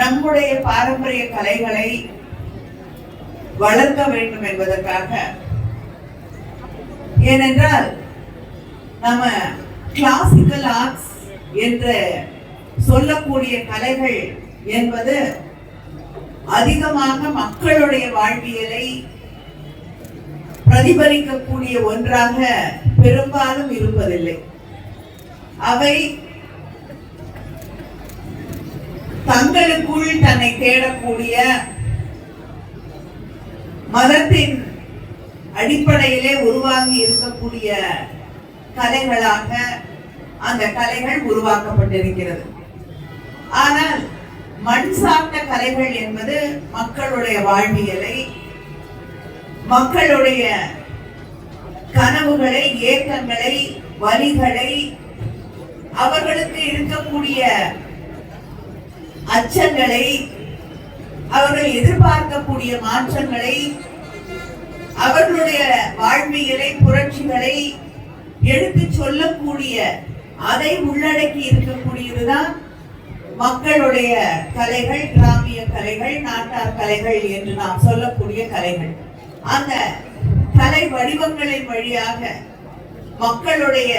நம்முடைய பாரம்பரிய கலைகளை வளர்க்க வேண்டும் என்பதற்காக. ஏனென்றால் நம்ம கிளாசிக்கல் ஆர்ட்ஸ் என்று சொல்லக்கூடிய கலைகள் என்பது அதிகமாக மக்களுடைய வாழ்வியலை பிரதிபலிக்கக்கூடிய ஒன்றாக பெரும்பாலும் இருப்பதில்லை. அவை தங்களுக்குள் தன்னை தேடக்கூடிய மதத்தின் அடிப்படையிலே உருவாகி இருக்கக்கூடிய கலைகளாக அந்த கலைகள் உருவாக்கப்பட்டிருக்கிறது. ஆனால் மண் சார்ந்த கலைகள் என்பது மக்களுடைய வாழ்வியலை மக்களுடைய கனவுகளை ஏக்கங்களை வரிகளை அவர்களுக்கு இருக்கக்கூடிய அச்சங்களை அவர்கள் எதிர்பார்க்கக்கூடிய மாற்றங்களை அவர்களுடைய வாழ்வியலை புரட்சிகளை எடுத்து சொல்லக்கூடிய அதை உள்ளடக்கி இருக்கக்கூடியதுதான் மக்களுடைய கலைகள் கிராமிய கலைகள் நாட்டார் கலைகள் என்று நாம் சொல்லக்கூடிய கலைகள். அந்த கலை வடிவங்களின் வழியாக மக்களுடைய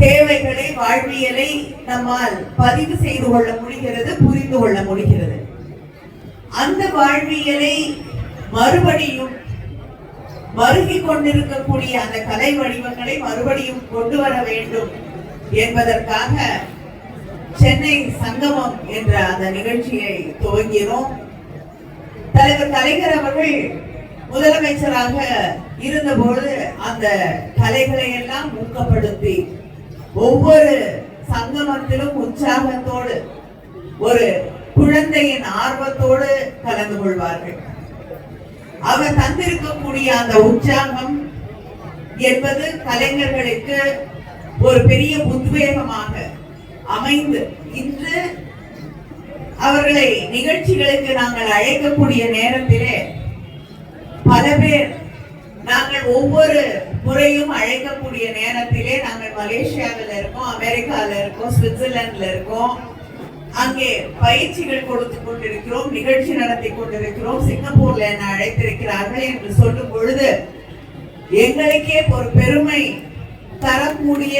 தேவைகளை வாழ்வியலை நம்மால் பதிவு செய்து கொள்ள முடிகிறது புரிந்து கொள்ள முடிகிறது. அந்த வாழ்வியலை மறுபடியும் மருகிக் கொண்டிருக்கக்கூடிய அந்த கலை வடிவங்களை மறுபடியும் கொண்டு வர வேண்டும் என்பதற்காக சென்னை சங்கமம் என்ற அந்த நிகழ்ச்சியை துவங்கினோம். தலைவர் கலைஞர் அவர்கள் முதலமைச்சராக இருந்தபோது அந்த கலைகளை எல்லாம் ஊக்கப்படுத்தி ஒவ்வொரு சங்கமத்திலும் உற்சாகத்தோடு ஒரு குழந்தையின் ஆர்வத்தோடு கலந்து கொள்வார்கள். அவர் தந்திருக்கக்கூடிய அந்த உற்சாகம் என்பது கலைஞர்களுக்கு ஒரு பெரிய உத்வேகமாக அமைந்து இன்று அவர்களை நிகழ்ச்சிகளுக்கு நாங்கள் அழைக்கக்கூடிய நேரத்திலே பல பேர் நாங்கள் ஒவ்வொரு முறையும் அழைக்கக்கூடிய நேரத்திலே நாங்கள் மலேசியாவில் இருக்கோம் அமெரிக்காவில் இருக்கோம் சுவிட்சர்லாந்தில் இருக்கோம். அங்கே பயிற்சிகள் கொடுத்து கொண்டிருக்கிறோம் நிகழ்ச்சி நடத்தி கொண்டிருக்கிறோம். சிங்கப்பூர்ல என்ன அழைத்திருக்கிறார்கள் என்று சொல்லும் பொழுது எங்களுக்கே ஒரு பெருமை தரக்கூடிய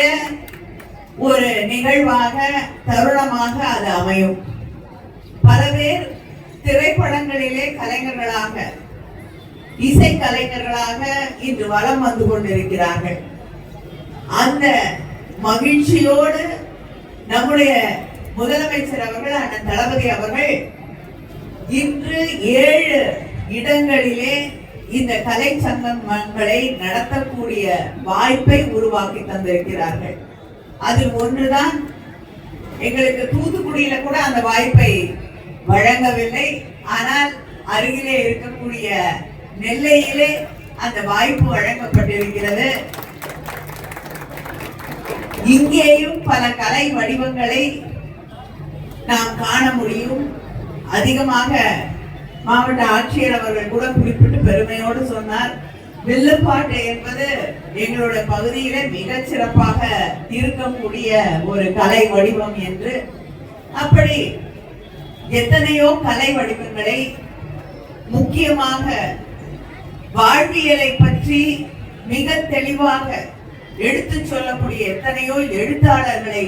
ஒரு நிகழ்வாக தருணமாக அது அமையும். பல பேர் திரைப்படங்களிலே கலைஞர்களாக இசை கலைஞர்களாக இன்று வலம் வந்து கொண்டிருக்கிறார்கள். அந்த மகிழ்ச்சியோடு நம்முடைய முதலமைச்சர் அவர்கள் அண்ணன் தளபதி அவர்கள் இன்று ஏழு இடங்களிலே இந்த கலை சங்கமங்களை நடத்தக்கூடிய வாய்ப்பை உருவாக்கி தந்திருக்கிறார்கள். அதில் ஒன்றுதான் எங்களுக்கு தூத்துக்குடியில கூட அந்த வாய்ப்பை வழங்கவில்லை. ஆனால் அருகிலே இருக்கக்கூடிய நெல்லையிலே அந்த வாய்ப்பு வழங்கப்பட்டிருக்கிறது. இங்கேயும் பல கலை வடிவங்களை நாம் காண முடியும். அதிகமாக மாவட்ட ஆட்சியர் அவர்கள் கூட குறிப்பிட்டு பெருமையோடு சொன்னார். வில்லுப்பாட்டு என்பது எங்களுடைய பகுதியில மிகச் சிறப்பாக இருக்கக்கூடிய ஒரு கலை வடிவம் என்று. அப்படி எத்தனையோ கலை வடிவங்களை முக்கியமாக வாழ்வியலை பற்றி மிக தெளிவாக எடுத்துச் சொல்லக்கூடிய எத்தனையோ எழுத்தாளர்களை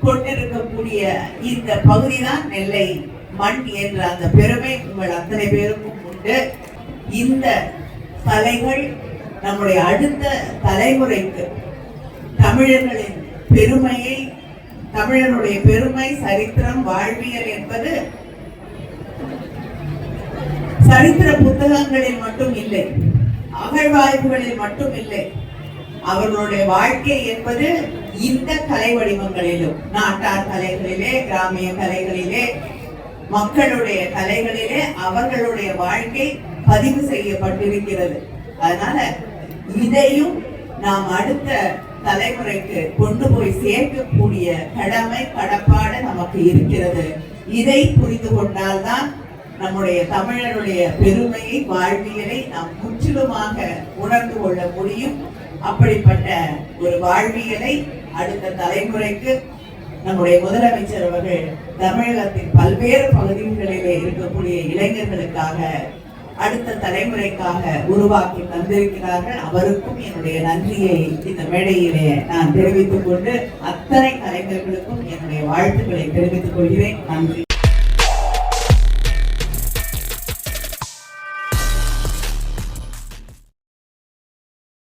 கொண்டிருக்கக்கூடிய இந்த பகுதிதான் நெல்லை மண் என்ற அந்த பெருமை உங்கள் அத்தனை பேருக்கும் உண்டு. இந்த கலைகள் நம்முடைய அடுத்த தலைமுறைக்கு தமிழர்களின் பெருமையை தமிழனுடைய பெருமை சரித்திரம் வாழ்வியல் என்பது சரித்திர புத்தகங்களில் மட்டும் இல்லை அகழ்வாய்வுகளில் மட்டும் இல்லை. அவர்களுடைய வாழ்க்கை என்பது இந்த கலை வடிவங்களிலும் நாட்டார் கலைகளிலே கிராமிய கலைகளிலே மக்களுடைய கலைகளிலே அவர்களுடைய வாழ்க்கை பதிவு செய்யப்பட்டிருக்கிறது. அதனால இதையும் நாம் அடுத்த தலைமுறைக்கு கொண்டு போய் சேர்க்கக்கூடிய கடமை கடப்பாடு நமக்கு இருக்கிறது. இதை புரிந்து கொண்டால்தான் நம்முடைய தமிழருடைய பெருமையை வாழ்வியலை நாம் முற்றிலுமாக உணர்ந்து கொள்ள முடியும். அப்படிப்பட்ட ஒரு வாழ்வியலை அடுத்த தலைமுறைக்கு நம்முடைய முதலமைச்சர் அவர்கள் தமிழகத்தின் பல்வேறு பகுதிகளிலே இருக்கக்கூடிய இளைஞர்களுக்காக அடுத்த தலைமுறைக்காக உருவாக்கி தந்திருக்கிறார்கள். அவருக்கும் என்னுடைய நன்றியை இந்த மேடையிலே நான் தெரிவித்துக் கொண்டு அத்தனை கலைஞர்களுக்கும் என்னுடைய வாழ்த்துக்களை தெரிவித்துக் கொள்கிறேன். நன்றி.